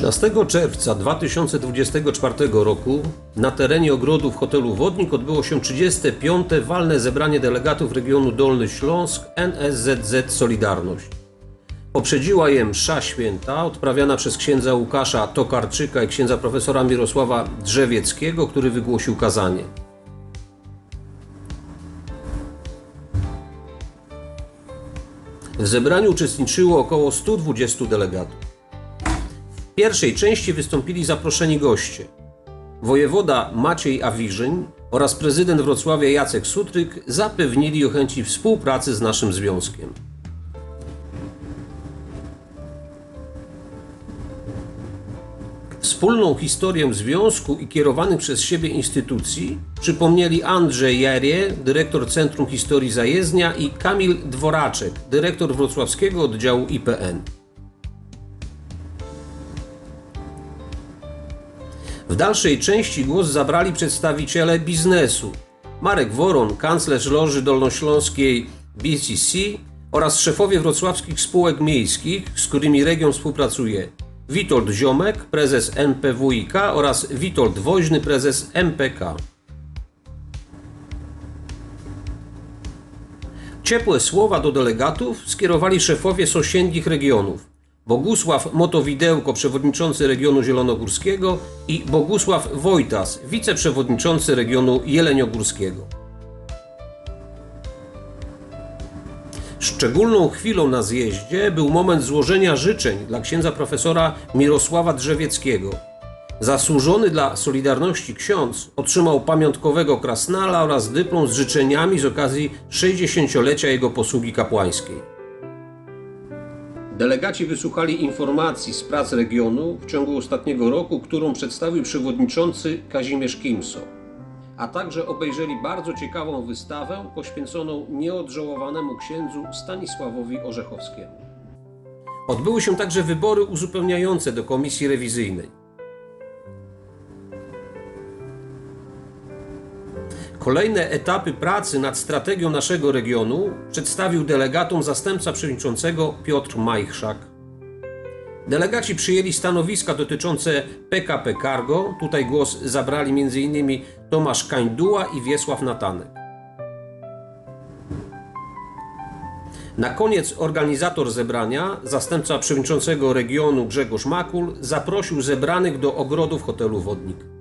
13 czerwca 2024 roku na terenie ogrodów hotelu Wodnik odbyło się 35. walne zebranie delegatów regionu Dolny Śląsk NSZZ Solidarność. Poprzedziła je msza święta odprawiana przez księdza Łukasza Tokarczyka i księdza profesora Mirosława Drzewieckiego, który wygłosił kazanie. W zebraniu uczestniczyło około 120 delegatów. Pierwszej części wystąpili zaproszeni goście. Wojewoda Maciej Awiżyń oraz prezydent Wrocławia Jacek Sutryk zapewnili o chęci współpracy z naszym związkiem. Wspólną historię związku i kierowanych przez siebie instytucji przypomnieli Andrzej Jarie, dyrektor Centrum Historii Zajezdnia i Kamil Dworaczek, dyrektor wrocławskiego oddziału IPN. W dalszej części głos zabrali przedstawiciele biznesu. Marek Woron, kanclerz Loży Dolnośląskiej BCC oraz szefowie wrocławskich spółek miejskich, z którymi region współpracuje. Witold Ziomek, prezes NPWiK oraz Witold Woźny, prezes MPK. Ciepłe słowa do delegatów skierowali szefowie sąsiednich regionów. Bogusław Motowidełko, przewodniczący regionu zielonogórskiego i Bogusław Wojtas, wiceprzewodniczący regionu jeleniogórskiego. Szczególną chwilą na zjeździe był moment złożenia życzeń dla księdza profesora Mirosława Drzewieckiego. Zasłużony dla Solidarności ksiądz otrzymał pamiątkowego krasnala oraz dyplom z życzeniami z okazji 60-lecia jego posługi kapłańskiej. Delegaci wysłuchali informacji z prac regionu w ciągu ostatniego roku, którą przedstawił przewodniczący Kazimierz Kimso, a także obejrzeli bardzo ciekawą wystawę poświęconą nieodżałowanemu księdzu Stanisławowi Orzechowskiemu. Odbyły się także wybory uzupełniające do komisji rewizyjnej. Kolejne etapy pracy nad strategią naszego regionu przedstawił delegatom zastępca przewodniczącego Piotr Majchrzak. Delegaci przyjęli stanowiska dotyczące PKP Cargo. Tutaj głos zabrali m.in. Tomasz Kańduła i Wiesław Natanek. Na koniec organizator zebrania, zastępca przewodniczącego regionu Grzegorz Makul, zaprosił zebranych do ogrodów hotelu Wodnik.